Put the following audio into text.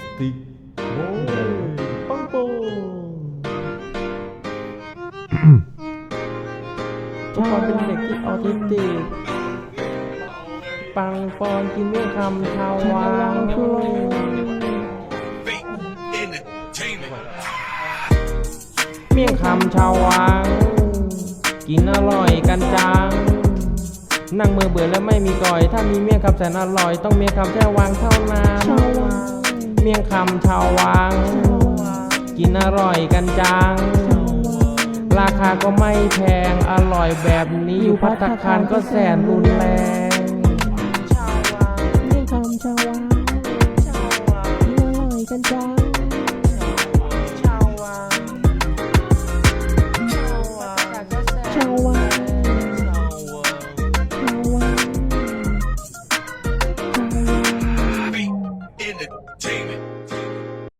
สติกโอ้ปังปงทุกคนเป็นเด็กที่ออทิสติก ปังปอนกินเมี่ยงคำชาววัง Fake entertainment. เมี่ยงคำชาววัง กินอร่อยกันจัง นั่งมือเบื่อแล้วไม่มีก่อย ถ้ามีเมี่ยงคำแสนอร่อย ต้องเมี่ยงคำแช่วังเท่านั้น เมี่ยงคำชาววัง กินอร่อยกันจัง ราคาก็ไม่แพงอร่อยแบบนี้อยู่พัตตาคารก็แสนรุนแรงเมี่ยงคำชาววังกินอร่อยกันจังชาววังช ง